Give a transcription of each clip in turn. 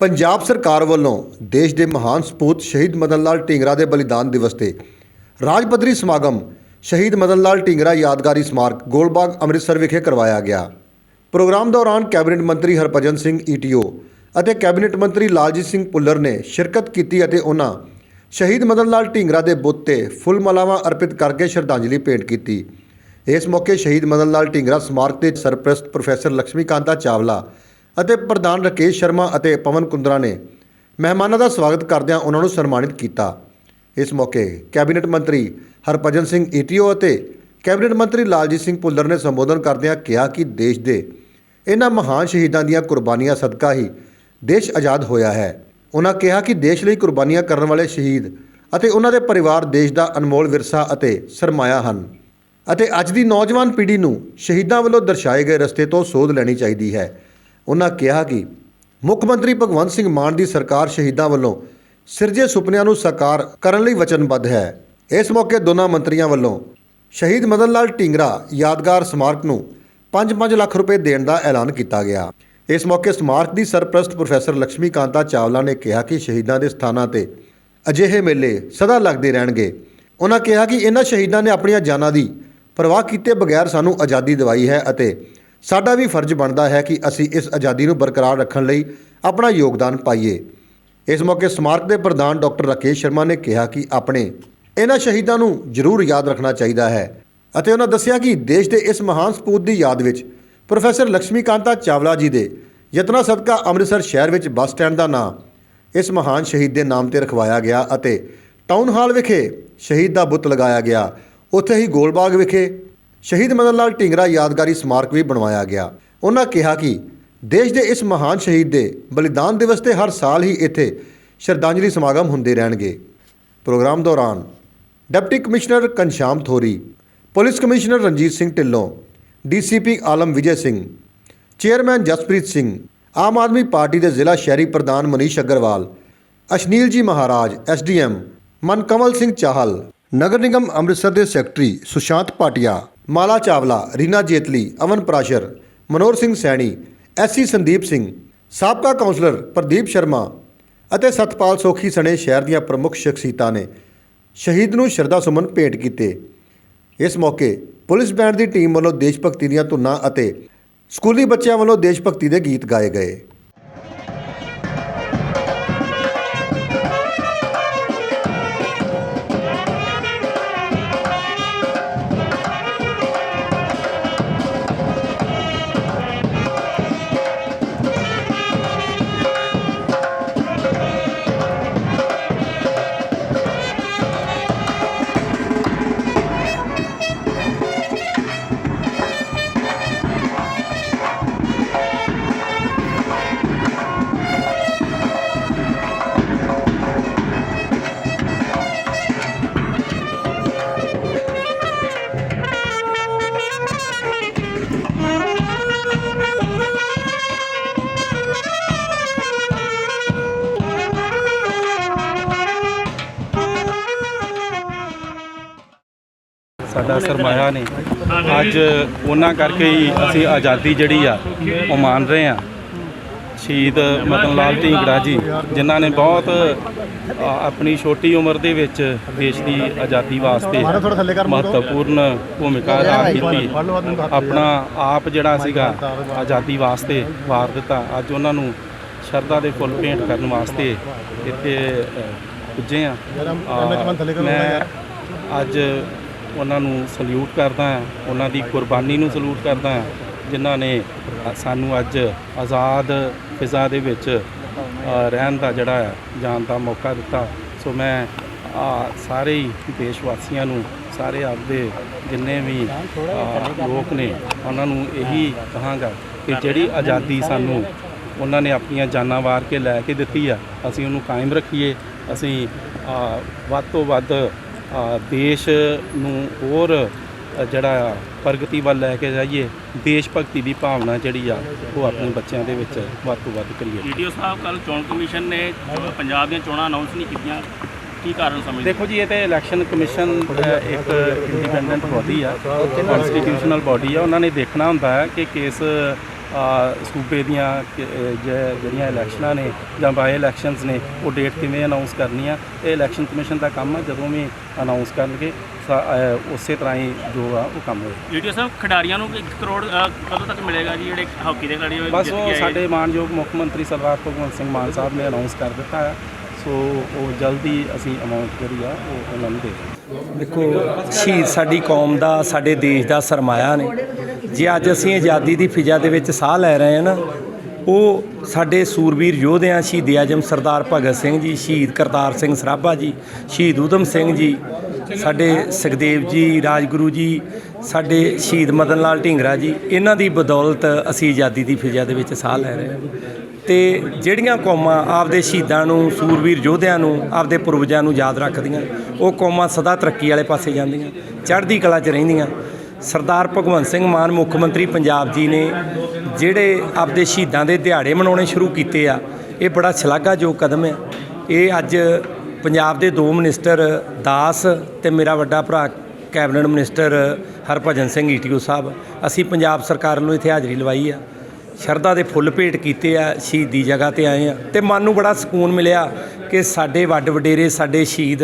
ਪੰਜਾਬ ਸਰਕਾਰ ਵੱਲੋਂ ਦੇਸ਼ ਦੇ ਮਹਾਨ ਸਪੂਤ ਸ਼ਹੀਦ ਮਦਨ ਲਾਲ ਢੀਂਗਰਾ ਦੇ ਬਲੀਦਾਨ ਦਿਵਸ ਤੇ ਰਾਜ ਪੱਧਰੀ ਸਮਾਗਮ ਸ਼ਹੀਦ ਮਦਨ ਲਾਲ ਢੀਂਗਰਾ ਯਾਦਗਾਰੀ ਸਮਾਰਕ ਗੋਲਬਾਗ ਅੰਮ੍ਰਿਤਸਰ ਵਿਖੇ ਕਰਵਾਇਆ ਗਿਆ। ਪ੍ਰੋਗਰਾਮ ਦੌਰਾਨ ਕੈਬਨਿਟ ਮੰਤਰੀ ਹਰਭਜਨ ਸਿੰਘ ਈਟੀਓ ਅਤੇ ਕੈਬਨਿਟ ਮੰਤਰੀ ਲਾਲਜੀਤ ਸਿੰਘ ਭੁੱਲਰ ਨੇ ਸ਼ਿਰਕਤ ਕੀਤੀ ਅਤੇ ਉਹਨਾਂ ਸ਼ਹੀਦ ਮਦਨ ਲਾਲ ਢੀਂਗਰਾ ਦੇ ਬੁੱਤ ਤੇ ਫੁੱਲ ਮਲਾਵਾਂ ਅਰਪਿਤ ਕਰਕੇ ਸ਼ਰਧਾਂਜਲੀ ਭੇਂਟ ਕੀਤੀ। ਇਸ ਮੌਕੇ ਸ਼ਹੀਦ ਮਦਨ ਲਾਲ ਢੀਂਗਰਾ ਸਮਾਰਕ ਦੇ ਸਰਪ੍ਰਸਤ ਪ੍ਰੋਫੈਸਰ ਲక్ష్ਮੀ ਕਾਂਤਾ ਚਾਵਲਾ ਅਤੇ ਪ੍ਰਧਾਨ ਰਕੇਸ਼ ਸ਼ਰਮਾ ਅਤੇ ਪਵਨ ਕੁੰਦਰਾ ਨੇ ਮਹਿਮਾਨਾਂ ਦਾ ਸਵਾਗਤ ਕਰਦਿਆਂ ਉਹਨਾਂ ਨੂੰ ਸਨਮਾਨਿਤ ਕੀਤਾ। ਇਸ ਮੌਕੇ ਕੈਬਨਿਟ ਮੰਤਰੀ ਹਰਭਜਨ ਸਿੰਘ ਈਟੀਓ ਅਤੇ ਕੈਬਨਿਟ ਮੰਤਰੀ ਲਾਲਜੀਤ ਸਿੰਘ ਭੁੱਲਰ ਨੇ ਸੰਬੋਧਨ ਕਰਦਿਆਂ ਕਿਹਾ ਕਿ ਦੇਸ਼ ਦੇ ਇਹਨਾਂ ਮਹਾਨ ਸ਼ਹੀਦਾਂ ਦੀਆਂ ਕੁਰਬਾਨੀਆਂ ਸਦਕਾ ਹੀ ਦੇਸ਼ ਆਜ਼ਾਦ ਹੋਇਆ ਹੈ। ਉਹਨਾਂ ਕਿਹਾ ਕਿ ਦੇਸ਼ ਲਈ ਕੁਰਬਾਨੀਆਂ ਕਰਨ ਵਾਲੇ ਸ਼ਹੀਦ ਅਤੇ ਉਹਨਾਂ ਦੇ ਪਰਿਵਾਰ ਦੇਸ਼ ਦਾ ਅਨਮੋਲ ਵਿਰਸਾ ਅਤੇ ਸਰਮਾਇਆ ਹਨ ਅਤੇ ਅੱਜ ਦੀ ਨੌਜਵਾਨ ਪੀੜ੍ਹੀ ਨੂੰ ਸ਼ਹੀਦਾਂ ਵੱਲੋਂ ਦਰਸਾਏ ਗਏ ਰਸਤੇ ਤੋਂ ਸੋਧ ਲੈਣੀ ਚਾਹੀਦੀ ਹੈ। ਉਹਨਾਂ ਕਿਹਾ ਕਿ ਮੁੱਖ ਮੰਤਰੀ ਭਗਵੰਤ ਸਿੰਘ ਮਾਨ ਦੀ ਸਰਕਾਰ ਸ਼ਹੀਦਾਂ ਵੱਲੋਂ ਸਿਰਜੇ ਸੁਪਨਿਆਂ ਨੂੰ ਸਾਕਾਰ ਕਰਨ ਲਈ ਵਚਨਬੱਧ ਹੈ। ਇਸ ਮੌਕੇ ਦੋਨਾਂ ਮੰਤਰੀਆਂ ਵੱਲੋਂ ਸ਼ਹੀਦ ਮਦਨ ਲਾਲ ਢਿੰਗਰਾ ਯਾਦਗਾਰ ਸਮਾਰਕ ਨੂੰ 5-5 ਲੱਖ ਰੁਪਏ ਦੇਣ ਦਾ ਐਲਾਨ ਕੀਤਾ ਗਿਆ। ਇਸ ਮੌਕੇ ਸਮਾਰਕ ਦੀ ਸਰਪ੍ਰਸਤ ਪ੍ਰੋਫੈਸਰ ਲక్ష్ਮੀ ਕਾਂਤਾ ਚਾਵਲਾ ਨੇ ਕਿਹਾ ਕਿ ਸ਼ਹੀਦਾਂ ਦੇ ਸਥਾਨਾਂ ਤੇ ਅਜਿਹੇ ਮੇਲੇ ਸਦਾ ਲੱਗਦੇ ਰਹਿਣਗੇ। ਉਹਨਾਂ ਕਿਹਾ ਕਿ ਇਹਨਾਂ ਸ਼ਹੀਦਾਂ ਨੇ ਆਪਣੀਆਂ ਜਾਨਾਂ ਦੀ ਪਰਵਾਹ ਕੀਤੇ ਬਗੈਰ ਸਾਨੂੰ ਆਜ਼ਾਦੀ ਦਿਵਾਈ ਹੈ ਅਤੇ ਸਾਡਾ ਵੀ ਫਰਜ਼ ਬਣਦਾ ਹੈ ਕਿ ਅਸੀਂ ਇਸ ਆਜ਼ਾਦੀ ਨੂੰ ਬਰਕਰਾਰ ਰੱਖਣ ਲਈ ਆਪਣਾ ਯੋਗਦਾਨ ਪਾਈਏ। ਇਸ ਮੌਕੇ ਸਮਾਰਕ ਦੇ ਪ੍ਰਧਾਨ ਡਾਕਟਰ ਰਾਕੇਸ਼ ਸ਼ਰਮਾ ਨੇ ਕਿਹਾ ਕਿ ਆਪਣੇ ਇਹਨਾਂ ਸ਼ਹੀਦਾਂ ਨੂੰ ਜ਼ਰੂਰ ਯਾਦ ਰੱਖਣਾ ਚਾਹੀਦਾ ਹੈ ਅਤੇ ਉਹਨਾਂ ਦੱਸਿਆ ਕਿ ਦੇਸ਼ ਦੇ ਇਸ ਮਹਾਨ ਸਪੂਤ ਦੀ ਯਾਦ ਵਿੱਚ ਪ੍ਰੋਫੈਸਰ ਲక్ష్ਮੀ ਚਾਵਲਾ ਜੀ ਦੇ ਯਤਨਾਂ ਸਦਕਾ ਅੰਮ੍ਰਿਤਸਰ ਸ਼ਹਿਰ ਵਿੱਚ ਬੱਸ ਸਟੈਂਡ ਦਾ ਨਾਂ ਇਸ ਮਹਾਨ ਸ਼ਹੀਦ ਦੇ ਨਾਮ ਤੇ ਰਖਵਾਇਆ ਗਿਆ ਅਤੇ ਟਾਊਨ ਹਾਲ ਵਿਖੇ ਸ਼ਹੀਦ ਦਾ ਬੁੱਤ ਲਗਾਇਆ ਗਿਆ। ਉੱਥੇ ਹੀ ਗੋਲਬਾਗ ਵਿਖੇ ਸ਼ਹੀਦ ਮਦਨ ਲਾਲ ਢਿੰਗਰਾ ਯਾਦਗਾਰੀ ਸਮਾਰਕ ਵੀ ਬਣਵਾਇਆ ਗਿਆ। ਉਹਨਾਂ ਕਿਹਾ ਕਿ ਦੇਸ਼ ਦੇ ਇਸ ਮਹਾਨ ਸ਼ਹੀਦ ਦੇ ਬਲੀਦਾਨ ਦਿਵਸ ਤੇ ਹਰ ਸਾਲ ਹੀ ਇੱਥੇ ਸ਼ਰਧਾਂਜਲੀ ਸਮਾਗਮ ਹੁੰਦੇ ਰਹਿਣਗੇ। ਪ੍ਰੋਗਰਾਮ ਦੌਰਾਨ deputy commissioner Ghanshyam Thori, police commissioner Ranjit Singh Dhillon, DCP Alam Vijay Singh, chairman Jaspreet Singh, Aam Aadmi party ਦੇ ਜ਼ਿਲ੍ਹਾ ਸ਼ਹਿਰੀ ਪ੍ਰਧਾਨ ਮਨੀਸ਼ ਅਗਰਵਾਲ, ਅਸ਼ਨੀਲ ਜੀ ਮਹਾਰਾਜ, ਐਸਡੀਐਮ ਮਨਕਮਲ ਸਿੰਘ ਚਾਹਲ, ਨਗਰ ਨਿਗਮ ਅੰਮ੍ਰਿਤਸਰ ਦੇ ਸੈਕਟਰੀ ਸੁਸ਼ਾਂਤ ਪਾਟਿਆ ਮਾਲਾ ਚਾਵਲਾ, ਰੀਨਾ ਜੇਤਲੀ ਅਮਨ ਪ੍ਰਾਸ਼ਰ, ਮਨੋਹਰ ਸਿੰਘ ਸੈਣੀ ਐਸਸੀ ਸੰਦੀਪ ਸਿੰਘ, ਸਾਬਕਾ ਕਾਉਂਸਲਰ ਪ੍ਰਦੀਪ ਸ਼ਰਮਾ ਅਤੇ ਸਤਪਾਲ ਸੋਖੀ ਸਣੇ ਸ਼ਹਿਰ ਦੀਆਂ ਪ੍ਰਮੁੱਖ ਸ਼ਖਸੀਅਤਾਂ ਨੇ ਸ਼ਹੀਦ ਨੂੰ ਸ਼ਰਧਾ ਸੁਮਨ ਭੇਂਟ ਕੀਤੇ। ਇਸ ਮੌਕੇ ਪੁਲਿਸ ਬੈਂਡ ਦੀ ਟੀਮ ਵੱਲੋਂ ਦੇਸ਼ ਭਗਤੀ ਦੀਆਂ ਧੁਨਾਂ ਅਤੇ ਸਕੂਲੀ ਬੱਚਿਆਂ ਵੱਲੋਂ ਦੇਸ਼ ਭਗਤੀ ਦੇ ਗੀਤ ਗਾਏ ਗਏ। ਸਾਡਾ ਸਰਮਾਇਆ ਨੇ। ਅੱਜ ਉਹਨਾਂ ਕਰਕੇ ਹੀ ਅਸੀਂ ਆਜ਼ਾਦੀ ਜਿਹੜੀ ਆ ਉਹ ਮਾਣ ਰਹੇ ਆ। ਸ਼ਹੀਦ ਮਦਨ ਲਾਲ ਢੀਂਗੜਾ ਜੀ ਜਿਨ੍ਹਾਂ ਨੇ ਬਹੁਤ ਆਪਣੀ ਛੋਟੀ ਉਮਰ ਦੇ ਵਿੱਚ ਦੇਸ਼ ਦੀ ਆਜ਼ਾਦੀ ਵਾਸਤੇ ਮਹੱਤਵਪੂਰਨ ਭੂਮਿਕਾ ਅਦਾ ਕੀਤੀ। ਆਪਣਾ ਆਪ ਜਿਹੜਾ ਸੀਗਾ ਆਜ਼ਾਦੀ ਵਾਸਤੇ ਵਾਰ ਦਿੱਤਾ। ਅੱਜ ਉਹਨਾਂ ਨੂੰ ਸ਼ਰਧਾ ਦੇ ਫੁੱਲ ਭੇਂਟ ਕਰਨ ਵਾਸਤੇ ਇੱਥੇ ਪੁੱਜੇ ਆ। ਮੈਂ ਅੱਜ ਉਹਨਾਂ ਨੂੰ ਸਲੂਟ ਕਰਦਾ ਹਾਂ ਉਹਨਾਂ ਦੀ ਕੁਰਬਾਨੀ ਨੂੰ ਸਲੂਟ ਕਰਦਾ ਹਾਂ ਜਿਨ੍ਹਾਂ ਨੇ ਸਾਨੂੰ ਅੱਜ ਆਜ਼ਾਦ ਫਿਜ਼ਾ ਦੇ ਵਿੱਚ ਰਹਿਣ ਦਾ ਜਿਹੜਾ ਹੈ ਜਾਣ ਦਾ ਮੌਕਾ ਦਿੱਤਾ। ਸੋ ਮੈਂ ਅ, ਸਾਰੇ ਹੀ ਦੇਸ਼ ਵਾਸੀਆਂ ਨੂੰ ਸਾਰੇ ਆਪਦੇ ਜਿੰਨੇ ਵੀ ਲੋਕ ਨੇ ਉਹਨਾਂ ਨੂੰ ਇਹੀ ਕਹਾਂਗਾ ਕਿ ਜਿਹੜੀ ਆਜ਼ਾਦੀ ਸਾਨੂੰ ਉਹਨਾਂ ਨੇ ਆਪਣੀਆਂ ਜਾਨਾਂ ਵਾਰ ਕੇ ਲੈ ਕੇ ਦਿੱਤੀ ਆ ਅਸੀਂ ਉਹਨੂੰ ਕਾਇਮ ਰੱਖੀਏ ਅਸੀਂ ਵੱਧ ਤੋਂ ਵੱਧ ਦੇਸ਼ ਨੂੰ ਹੋਰ ਜਿਹੜਾ ਪ੍ਰਗਤੀ ਵੱਲ ਲੈ ਕੇ ਜਾਈਏ ਦੇਸ਼ ਭਗਤੀ ਦੀ ਭਾਵਨਾ ਜਿਹੜੀ ਆ ਉਹ ਆਪਣੇ ਬੱਚਿਆਂ ਦੇ ਵਿੱਚ ਵੱਧ ਤੋਂ ਵੱਧ ਕਰੀਏ। ਵੀਡੀਓ ਸਾਹਿਬ ਕੱਲ ਚੋਣ ਕਮਿਸ਼ਨ ਨੇ ਪੰਜਾਬ ਦੀਆਂ ਚੋਣਾਂ ਅਨਾਉਂਸ ਨਹੀਂ ਕੀਤੀਆਂ। ਕੀ ਕਾਰਨ ਸਮਝਦੇ ਦੇਖੋ ਜੀ ਇਹ ਤੇ ਇਲੈਕਸ਼ਨ ਕਮਿਸ਼ਨ ਇੱਕ ਇੰਡੀਪੈਂਡੈਂਟ ਬੋਡੀ ਆ ਕਨਸਟੀਟਿਊਸ਼ਨਲ ਬੋਡੀ ਆ। ਉਹਨਾਂ ਨੇ ਦੇਖਣਾ ਹੁੰਦਾ ਹੈ ਕਿ ਕਿਸ ਸੂਬੇ ਦੀਆਂ ਜਿਹੜੀਆਂ ਇਲੈਕਸ਼ਨਾਂ ਨੇ ਜਾਂ ਬਾਈ ਇਲੈਕਸ਼ਨਸ ਨੇ ਉਹ ਡੇਟ ਕਿਵੇਂ ਅਨਾਉਂਸ ਕਰਨੀ ਆ ਇਹ ਇਲੈਕਸ਼ਨ ਕਮਿਸ਼ਨ ਦਾ ਕੰਮ ਹੈ ਜਦੋਂ ਵੀ ਅਨਾਉਂਸ ਕਰਨਗੇ ਉਸੇ ਤਰ੍ਹਾਂ ਹੀ ਜੋ ਆ ਉਹ ਕੰਮ ਹੋਏਗਾ। ਵੀਡੀਓ ਸਾਹਿਬ ਖਿਡਾਰੀਆਂ ਨੂੰ 1 ਕਰੋੜ ਕਦੋਂ ਤੱਕ ਮਿਲੇਗਾ ਜੀ ਜਿਹੜੇ ਹਾਕੀ ਦੇ ਖਿਡਾਰੀ ਹੋਏ ਬਸ ਉਹ? ਸਾਡੇ ਮਾਨਯੋਗ ਮੁੱਖ ਮੰਤਰੀ ਸਰਦਾਰ ਭਗਵੰਤ ਸਿੰਘ ਮਾਨ ਸਾਹਿਬ ਨੇ ਅਨਾਉਂਸ ਕਰ ਦਿੱਤਾ ਹੈ ਸੋ ਉਹ ਜਲਦੀ ਅਸੀਂ ਅਮਾਉਂਟ ਜਿਹੜੀ ਆ ਉਹ ਉਹਨਾਂ ਨੂੰ ਦੇ ਦਾਂਗੇ ਦੇਖੋ ਸ਼ਹੀਦ ਸਾਡੀ ਕੌਮ ਦਾ ਸਾਡੇ ਦੇਸ਼ ਦਾ ਸਰਮਾਇਆ ਨੇ। ਜੇ ਅੱਜ ਅਸੀਂ ਆਜ਼ਾਦੀ ਦੀ ਫਿਜ਼ਾ ਦੇ ਵਿੱਚ ਸਾਹ ਲੈ ਰਹੇ ਹਾਂ ਨਾ, ਉਹ ਸਾਡੇ ਸੂਰਬੀਰ ਯੋਧਿਆਂ ਸ਼ਹੀਦ ਆਜਮ ਸਰਦਾਰ ਭਗਤ ਸਿੰਘ ਜੀ, ਸ਼ਹੀਦ ਕਰਤਾਰ ਸਿੰਘ ਸਰਾਭਾ ਜੀ, ਸ਼ਹੀਦ ਊਧਮ ਸਿੰਘ ਜੀ, ਸਾਡੇ ਸੁਖਦੇਵ ਜੀ, ਰਾਜਗੁਰੂ ਜੀ, ਸਾਡੇ ਸ਼ਹੀਦ ਮਦਨ ਲਾਲ ਢੀਂਗਰਾ ਜੀ, ਇਹਨਾਂ ਦੀ ਬਦੌਲਤ ਅਸੀਂ ਆਜ਼ਾਦੀ ਦੀ ਫਿਜ਼ਾ ਦੇ ਵਿੱਚ ਸਾਹ ਲੈ ਰਹੇ ਹਾਂ। ਤੇ ਜਿਹੜੀਆਂ ਕੌਮਾਂ ਆਪਦੇ ਸ਼ਹੀਦਾਂ ਨੂੰ, ਸੂਰਬੀਰ ਯੋਧਿਆਂ ਨੂੰ, ਆਪਦੇ ਪੂਰਵਜਾਂ ਨੂੰ ਯਾਦ ਰੱਖਦੀਆਂ, ਉਹ ਕੌਮਾਂ ਸਦਾ ਤਰੱਕੀ ਵਾਲੇ ਪਾਸੇ ਜਾਂਦੀਆਂ, ਚੜ੍ਹਦੀ ਕਲਾ 'ਚ ਰਹਿੰਦੀਆਂ। ਸਰਦਾਰ ਭਗਵੰਤ ਸਿੰਘ ਮਾਨ, ਮੁੱਖ ਮੰਤਰੀ ਪੰਜਾਬ ਜੀ ਨੇ ਜਿਹੜੇ ਆਪਦੇ ਸ਼ਹੀਦਾਂ ਦੇ ਦਿਹਾੜੇ ਮਨਾਉਣੇ ਸ਼ੁਰੂ ਕੀਤੇ ਆ, ਇਹ ਬੜਾ ਸ਼ਲਾਘਾਯੋਗ ਕਦਮ ਹੈ। ਇਹ ਅੱਜ ਪੰਜਾਬ ਦੇ ਦੋ ਮਿਨਿਸਟਰ ਦਾਸ ਤੇ ਮੇਰਾ ਵੱਡਾ ਭਰਾ cabinet minister Harbhajan Singh ETO Sahib, ਅਸੀਂ ਪੰਜਾਬ ਸਰਕਾਰ ਨੂੰ ਇੱਥੇ ਹਾਜ਼ਰੀ ਲਵਾਈ ਆ। ਸ਼ਰਧਾ ਦੇ ਫੁੱਲ ਭੇਟ ਕੀਤੇ ਆ, ਸ਼ਹੀਦੀ ਜਗ੍ਹਾ ਤੇ ਆਏ ਆ ਤੇ ਮਨ ਨੂੰ ਬੜਾ ਸਕੂਨ ਮਿਲਿਆ ਕਿ ਸਾਡੇ ਵੱਡ ਵਡੇਰੇ, ਸਾਡੇ ਸ਼ਹੀਦ,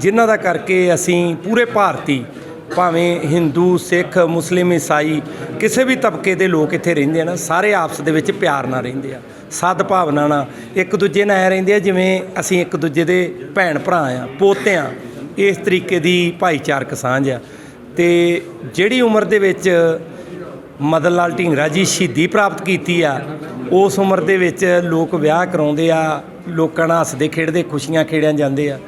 ਜਿਨ੍ਹਾਂ ਦਾ ਕਰਕੇ ਅਸੀਂ ਪੂਰੇ ਭਾਰਤੀ ਭਾਵੇਂ ਹਿੰਦੂ, ਸਿੱਖ, ਮੁਸਲਿਮ, ਈਸਾਈ, ਕਿਸੇ ਵੀ ਤਬਕੇ ਦੇ ਲੋਕ ਇੱਥੇ ਰਹਿੰਦੇ ਆ ਨਾ, ਸਾਰੇ ਆਪਸ ਦੇ ਵਿੱਚ ਪਿਆਰ ਨਾਲ ਰਹਿੰਦੇ ਆ, ਸਦ ਭਾਵਨਾ ਨਾਲ। ਇੱਕ ਦੂਜੇ ਨਾਲ ਐ ਰਹਿੰਦੇ ਆ ਜਿਵੇਂ ਅਸੀਂ ਇੱਕ ਦੂਜੇ ਦੇ ਭੈਣ ਭਰਾ ਆ, ਪੋਤੇ ਆ, ਇਸ ਤਰੀਕੇ ਦੀ ਭਾਈਚਾਰਕ ਸਾਂਝ ਆ। ਤੇ ਜਿਹੜੀ ਉਮਰ ਦੇ ਵਿੱਚ ਮਦਨ ਲਾਲ ਢੀਂਗਰਾ ਜੀ ਸ਼ਹੀਦੀ ਪ੍ਰਾਪਤ ਕੀਤੀ ਆ, ਉਸ ਉਮਰ ਦੇ ਵਿੱਚ ਲੋਕ ਵਿਆਹ ਕਰਾਉਂਦੇ ਆ, ਲੋਕਾਂ ਨਾਲ ਹੱਸਦੇ ਖੇਡਦੇ, ਖੁਸ਼ੀਆਂ ਖੇੜਿਆਂ ਜਾਂਦੇ ਆ।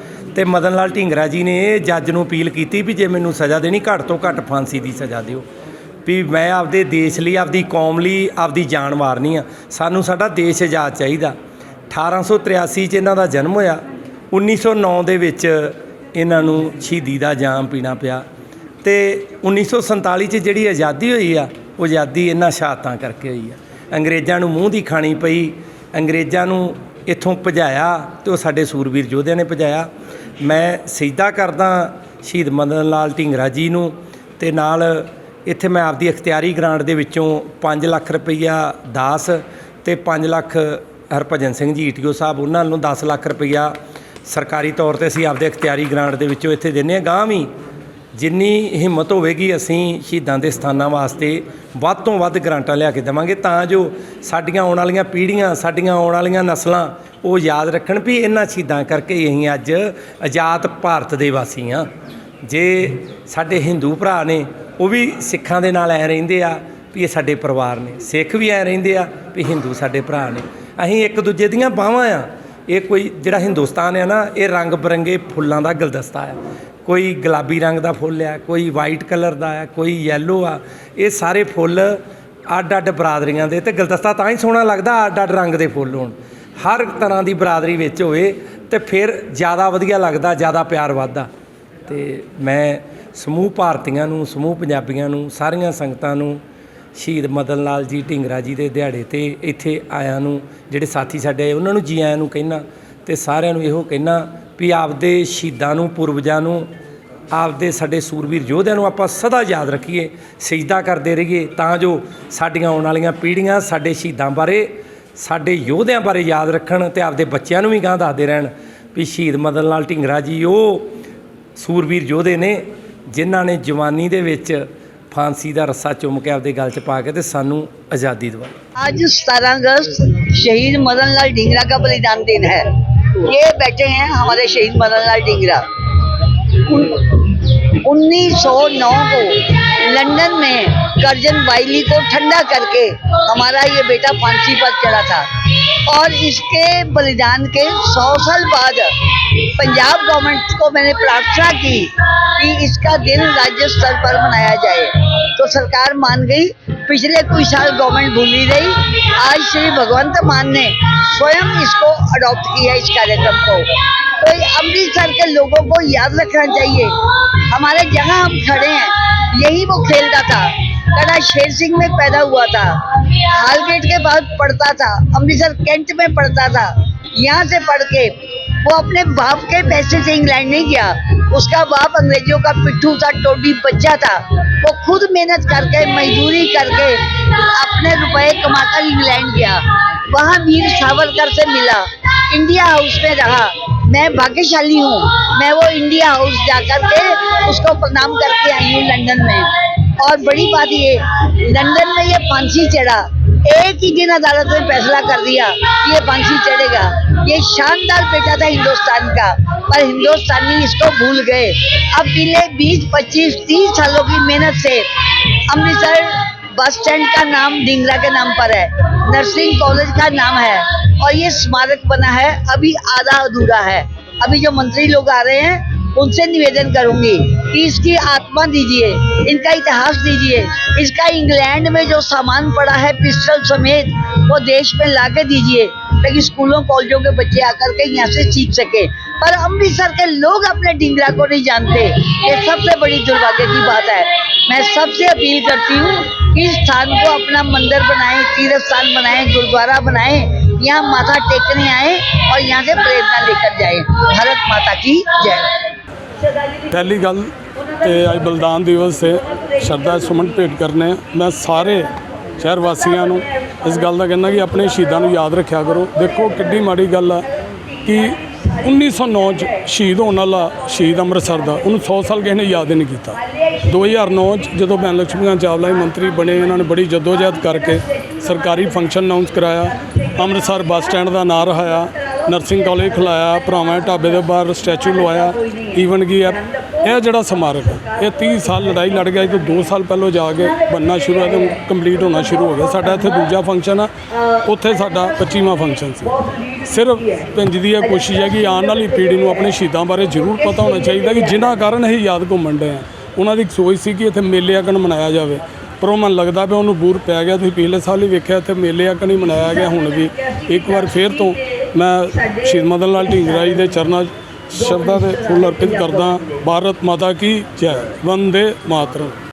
ਤੇ ਮਦਨ ਲਾਲ ਢੀਂਗਰਾ ਜੀ ਨੇ ਇਹ ਜੱਜ ਨੂੰ ਅਪੀਲ ਕੀਤੀ ਵੀ ਜੇ ਮੈਨੂੰ ਸਜ਼ਾ ਦੇਣੀ, ਘੱਟ ਤੋਂ ਘੱਟ ਫਾਂਸੀ ਦੀ ਸਜ਼ਾ ਦਿਓ। ਵੀ ਮੈਂ ਆਪਦੇ ਦੇਸ਼ ਲਈ, ਆਪਦੀ ਕੌਮ ਲਈ ਆਪਦੀ ਜਾਨ ਮਾਰਨੀ ਆ। ਸਾਨੂੰ ਸਾਡਾ ਦੇਸ਼ ਆਜ਼ਾਦ ਚਾਹੀਦਾ। 1883 ਚ ਇਹਨਾਂ ਦਾ ਜਨਮ ਹੋਇਆ। 1909 ਦੇ ਵਿੱਚ ਇਹਨਾਂ ਨੂੰ ਸ਼ਹੀਦੀ ਦਾ ਜਾਮ ਪੀਣਾ ਪਿਆ। ਤੇ 1947 ਚ ਜਿਹੜੀ ਆਜ਼ਾਦੀ ਹੋਈ ਆ, ਉਹ ਆਜ਼ਾਦੀ ਇਹਨਾਂ ਸ਼ਹਾਦਤਾਂ ਕਰਕੇ ਹੋਈ ਆ। ਅੰਗਰੇਜ਼ਾਂ ਨੂੰ ਮੂੰਹ ਦੀ ਖਾਣੀ ਪਈ। ਅੰਗਰੇਜ਼ਾਂ ਨੂੰ ਇੱਥੋਂ ਭਜਾਇਆ ਤੇ ਉਹ ਸਾਡੇ ਸੂਰਬੀਰ ਯੋਧਿਆਂ ਨੇ ਭਜਾਇਆ। ਮੈਂ ਸਜਦਾ ਕਰਦਾ ਸ਼ਹੀਦ ਮਦਨ ਲਾਲ ਢੀਂਗਰਾ ਜੀ ਨੂੰ ਤੇ ਨਾਲ ਇੱਥੇ ਮੈਂ ਆਪਦੀ ਇਖਤਿਆਰੀ ਗ੍ਰਾਂਟ ਦੇ ਵਿੱਚੋਂ 5 ਲੱਖ ਰੁਪਈਆ ਦਾਸ ਤੇ 5 ਲੱਖ ਹਰਭਜਨ ਸਿੰਘ ਜੀ ਈਟੀਓ ਸਾਹਿਬ, ਉਹਨਾਂ ਨੂੰ 10 ਲੱਖ ਰੁਪਈਆ ਸਰਕਾਰੀ ਤੌਰ ਤੇ ਅਸੀਂ ਆਪਦੇ ਇਖਤਿਆਰੀ ਗ੍ਰਾਂਟ ਦੇ ਵਿੱਚੋਂ ਇੱਥੇ ਦਿੰਨੇ ਆ ਗਾਂ ਵੀ ਜਿੰਨੀ ਹਿੰਮਤ ਹੋਵੇਗੀ, ਅਸੀਂ ਸ਼ਹੀਦਾਂ ਦੇ ਸਥਾਨਾਂ ਵਾਸਤੇ ਵੱਧ ਤੋਂ ਵੱਧ ਗ੍ਰਾਂਟਾਂ ਲਿਆ ਕੇ ਦੇਵਾਂਗੇ, ਤਾਂ ਜੋ ਸਾਡੀਆਂ ਆਉਣ ਵਾਲੀਆਂ ਪੀੜ੍ਹੀਆਂ, ਸਾਡੀਆਂ ਆਉਣ ਵਾਲੀਆਂ ਨਸਲਾਂ ਉਹ ਯਾਦ ਰੱਖਣ ਵੀ ਇਹਨਾਂ ਸ਼ਹੀਦਾਂ ਕਰਕੇ ਅਸੀਂ ਅੱਜ ਆਜ਼ਾਦ ਭਾਰਤ ਦੇ ਵਾਸੀ ਹਾਂ। ਜੇ ਸਾਡੇ ਹਿੰਦੂ ਭਰਾ ਨੇ, ਉਹ ਵੀ ਸਿੱਖਾਂ ਦੇ ਨਾਲ ਐ ਰਹਿੰਦੇ ਆ ਵੀ ਇਹ ਸਾਡੇ ਪਰਿਵਾਰ ਨੇ, ਸਿੱਖ ਵੀ ਐ ਰਹਿੰਦੇ ਆ ਵੀ ਹਿੰਦੂ ਸਾਡੇ ਭਰਾ ਨੇ। ਅਸੀਂ ਇੱਕ ਦੂਜੇ ਦੀਆਂ ਬਾਹਾਂ ਆ। ਇਹ ਕੋਈ ਜਿਹੜਾ ਹਿੰਦੁਸਤਾਨ ਹੈ ਨਾ, ਇਹ ਰੰਗ ਬਰੰਗੇ ਫੁੱਲਾਂ ਦਾ ਗੁਲਦਸਤਾ ਹੈ ਕੋਈ ਗੁਲਾਬੀ ਰੰਗ ਦਾ ਫੁੱਲ ਆ, ਕੋਈ ਵਾਈਟ ਕਲਰ ਦਾ ਆ, ਕੋਈ ਯੈਲੋ ਆ, ਇਹ ਸਾਰੇ ਫੁੱਲ ਅੱਡ ਅੱਡ ਬਰਾਦਰੀਆਂ ਦੇ ਤੇ ਗੁਲਦਸਤਾ ਤਾਂ ਹੀ ਸੋਹਣਾ ਲੱਗਦਾ ਅੱਡ ਅੱਡ ਰੰਗ ਦੇ ਫੁੱਲ ਹੋਣ। ਹਰ ਤਰ੍ਹਾਂ ਦੀ ਬਰਾਦਰੀ ਵਿੱਚ ਹੋਵੇ ਤੇ ਫਿਰ ਜ਼ਿਆਦਾ ਵਧੀਆ ਲੱਗਦਾ, ਜ਼ਿਆਦਾ ਪਿਆਰ ਵੱਧਦਾ। ਤੇ ਮੈਂ ਸਮੂਹ ਭਾਰਤੀਆਂ ਨੂੰ, ਸਮੂਹ ਪੰਜਾਬੀਆਂ ਨੂੰ, ਸਾਰੀਆਂ ਸੰਗਤਾਂ ਨੂੰ ਸ਼ਹੀਦ ਮਦਨ ਲਾਲ ਜੀ ਢਿੰਗਰਾ ਜੀ ਦੇ ਦਿਹਾੜੇ ਤੇ ਇੱਥੇ ਆਇਆਂ ਨੂੰ, ਜਿਹੜੇ ਸਾਥੀ ਸਾਡੇ ਆਏ, ਉਹਨਾਂ ਨੂੰ ਜੀ ਆਇਆਂ ਨੂੰ ਕਹਿਣਾ ਤੇ ਸਾਰਿਆਂ ਨੂੰ ਇਹੋ ਕਹਿਣਾ ਵੀ ਆਪਦੇ ਸ਼ਹੀਦਾਂ ਨੂੰ, ਪੁਰਵਜਾਂ ਨੂੰ, ਆਪਦੇ ਸਾਡੇ ਸੂਰਬੀਰ ਯੋਧਿਆਂ ਨੂੰ ਆਪਾਂ ਸਦਾ ਯਾਦ ਰੱਖੀਏ, ਸਜਦਾ ਕਰਦੇ ਰਹੀਏ, ਤਾਂ ਜੋ ਸਾਡੀਆਂ ਆਉਣ ਵਾਲੀਆਂ ਪੀੜ੍ਹੀਆਂ ਸਾਡੇ ਸ਼ਹੀਦਾਂ ਬਾਰੇ, ਸਾਡੇ ਯੋਧਿਆਂ ਬਾਰੇ ਯਾਦ ਰੱਖਣ ਤੇ ਆਪਦੇ ਬੱਚਿਆਂ ਨੂੰ ਵੀ ਗਾਂ ਦੱਸਦੇ ਰਹਿਣ ਵੀ ਸ਼ਹੀਦ ਮਦਨ ਲਾਲ ਢਿੰਗਰਾ ਜੀ ਉਹ ਸੂਰਬੀਰ ਯੋਧੇ ਨੇ, ਜਿਨ੍ਹਾਂ ਨੇ ਜਵਾਨੀ ਦੇ ਵਿੱਚ ਫਾਂਸੀ ਦਾ ਰੱਸਾ ਚੁੰਮ ਕੇ ਆਪਦੇ ਗਲ 'ਚ ਪਾ ਕੇ ਤੇ ਸਾਨੂੰ ਆਜ਼ਾਦੀ ਦਿਵਾਈ। ਅੱਜ 17 ਅਗਸਤ ਸ਼ਹੀਦ ਮਦਨ ਲਾਲ ਢਿੰਗਰਾ ਦਾ ਬਲੀਦਾਨ ਦਿਨ ਹੈ। ये बैठे हैं हमारे शहीद मदन लाल ढींगरा उन्नीस सौ नौ को लंदन में कर्जन वाइली को ठंडा करके हमारा ये बेटा फांसी पर चढ़ा था। और इसके बलिदान के सौ साल बाद पंजाब गवर्नमेंट को मैंने प्रार्थना की कि इसका दिन राज्य स्तर पर मनाया जाए। तो सरकार मान गई पिछले कुछ साल गवर्नमेंट भूली रही। आज श्री भगवंत मान ने स्वयं इसको अडॉप्ट किया इस कार्यक्रम को। तो अमृतसर के लोगों को याद रखना चाहिए। हमारे जहाँ हम खड़े हैं, यही वो खेलता था। कड़ा शेर सिंह में पैदा हुआ था। हालगेट के बाद पढ़ता था। अमृतसर कैंट में पढ़ता था। यहाँ से पढ़ के वो अपने बाप के पैसे से इंग्लैंड नहीं गया। उसका बाप अंग्रेज़ों का पिट्ठू था टोडी बच्चा था। वो खुद मेहनत करके, मजदूरी करके अपने रुपए कमाकर इंग्लैंड गया। वहाँ वीर सावरकर से मिला। इंडिया हाउस में रहा। मैं भाग्यशाली हूँ। मैं वो इंडिया हाउस जाकर के उसको प्रणाम करके आई हूँ लंदन में। और बड़ी बात ये, लंदन में ये फांसी चढ़ा। एक ही दिन अदालत ने फैसला कर दिया कि ये फांसी चढ़ेगा। ये शानदार बेटा था हिंदुस्तान का पर हिंदुस्तानी इसको भूल गए। अब पिछले 20, 25, 30 सालों की मेहनत से अमृतसर बस स्टैंड का नाम ढींगरा के नाम पर है। नर्सिंग कॉलेज का नाम है और ये स्मारक बना है। अभी आधा अधूरा है। अभी जो मंत्री लोग आ रहे हैं उनसे निवेदन करूँगी कि इसकी आत्मा दीजिए, इनका इतिहास दीजिए। इसका इंग्लैंड में जो सामान पड़ा है, पिस्टल समेत, वो देश में ला के दीजिए, ताकि स्कूलों, कॉलेजों के बच्चे आकर के यहाँ से सीख सके। पर अमृतसर के लोग अपने डिंगरा को नहीं जानते। ये सबसे बड़ी दुर्भाग्य की बात है। मैं सबसे अपील करती हूँ कि इस स्थान को अपना मंदिर बनाएँ तीर्थ स्थान बनाएँ, गुरुद्वारा बनाएँ। यहाँ माथा टेकने आए और यहाँ से प्रेरणा लेकर जाएँ। भारत माता की जय। ਪਹਿਲੀ ਗੱਲ तो ਅੱਜ बलिदान ਦਿਵਸ 'ਤੇ ਸ਼ਰਧਾ ਸੁਮਨ ਭੇਟ ਕਰਨੇ ਮੈਂ ਸਾਰੇ ਸ਼ਹਿਰ ਵਾਸੀਆਂ ਨੂੰ ਇਸ ਗੱਲ ਦਾ ਕਹਿੰਦਾ ਕਿ ਆਪਣੇ ਸ਼ਹੀਦਾਂ ਨੂੰ ਯਾਦ ਰੱਖਿਆ ਕਰੋ। ਦੇਖੋ ਕਿੱਡੀ ਮਾੜੀ ਗੱਲ ਆ ਕਿ 1909 ਚ ਸ਼ਹੀਦ ਹੋਣ ਵਾਲਾ ਸ਼ਹੀਦ ਅੰਮ੍ਰਿਤਸਰ ਦਾ, ਉਹਨੂੰ 100 ਸਾਲ ਕਿਸੇ ਨੇ ਯਾਦ ਹੀ ਨਹੀਂ ਕੀਤਾ। 2009 ਚ ਜਦੋਂ ਮੈਂ ਲక్ష్ਮੀਕਾਂਤ ਚਾਵਲਾ ਹੀ ਮੰਤਰੀ ਬਣੇ ਇਹਨਾਂ ਨੇ ਬੜੀ ਜਦੋਜਹਿਦ ਕਰਕੇ ਸਰਕਾਰੀ ਫੰਕਸ਼ਨ ਅਨਾਉਂਸ ਕਰਾਇਆ। ਅੰਮ੍ਰਿਤਸਰ ਬੱਸ ਸਟੈਂਡ ਦਾ ਨਾਂ ਰਹਾਇਆ। ਨਰਸਿੰਗ ਕਾਲਜ ਖੁਲਾਇਆ ਭਰਾਵਾਂ ਢਾਬੇ ਦੇ ਬਾਹਰ ਸਟੈਚੂ ਲਵਾਇਆ ਈਵਨ ਕੀ ਹੈ ਇਹ ਜਿਹੜਾ ਸਮਾਰਕ ਹੈ, ਇਹ 30 ਸਾਲ ਲੜਾਈ ਲੜ ਗਿਆ ਇਹ ਤੋਂ 2 ਸਾਲ ਪਹਿਲਾਂ ਜਾ ਕੇ ਬੰਨਾ ਸ਼ੁਰੂ ਹੋਇਆ ਤੇ ਕੰਪਲੀਟ ਹੋਣਾ ਸ਼ੁਰੂ ਹੋ ਗਿਆ। ਸਾਡਾ ਇੱਥੇ ਦੂਜਾ ਫੰਕਸ਼ਨ ਆ ਉੱਥੇ ਸਾਡਾ 25ਵਾਂ ਫੰਕਸ਼ਨ ਸੀ। ਸਿਰਫ ਪਿੰਜ ਦੀ ਇਹ ਕੋਸ਼ਿਸ਼ ਹੈ ਕਿ ਆਉਣ ਵਾਲੀ ਪੀੜ੍ਹੀ ਨੂੰ ਆਪਣੇ ਸ਼ਹੀਦਾਂ ਬਾਰੇ ਜ਼ਰੂਰ ਪਤਾ ਹੋਣਾ ਚਾਹੀਦਾ ਕਿ ਜਿਨ੍ਹਾਂ ਕਾਰਨ ਅਸੀਂ ਯਾਦ ਘੁੰਮਣ ਡਏ ਆ ਉਹਨਾਂ ਦੀ ਇੱਕ ਸੋਚ ਸੀ ਕਿ ਇੱਥੇ ਮੇਲੇ ਆਕਣ ਮਨਾਇਆ ਜਾਵੇ। ਪਰ ਉਹ ਮਨ ਲੱਗਦਾ ਪਿਆ ਉਹਨੂੰ ਬੂਰ ਪੈ ਗਿਆ ਤੁਸੀਂ ਪਿਛਲੇ ਸਾਲ ਹੀ ਵੇਖਿਆ ਇੱਥੇ ਮੇਲੇ ਆਕਣ ਹੀ ਮਨਾਇਆ ਗਿਆ ਹੁਣ ਵੀ। ਇੱਕ ਵਾਰ ਫੇਰ ਤੋਂ ਮੈਂ ਸ਼੍ਰੀ ਮਦਨ ਲਾਲ ਢੀਂਗਰਾ ਜੀ ਦੇ ਚਰਨਾਂ ਸ਼ਬਦਾਂ ਦੇ ਫੁੱਲ ਅਰਪਿਤ ਕਰਦਾ ਭਾਰਤ ਮਾਤਾ ਕੀ ਜੈ। ਵੰਦੇ ਮਾਤਰਮ।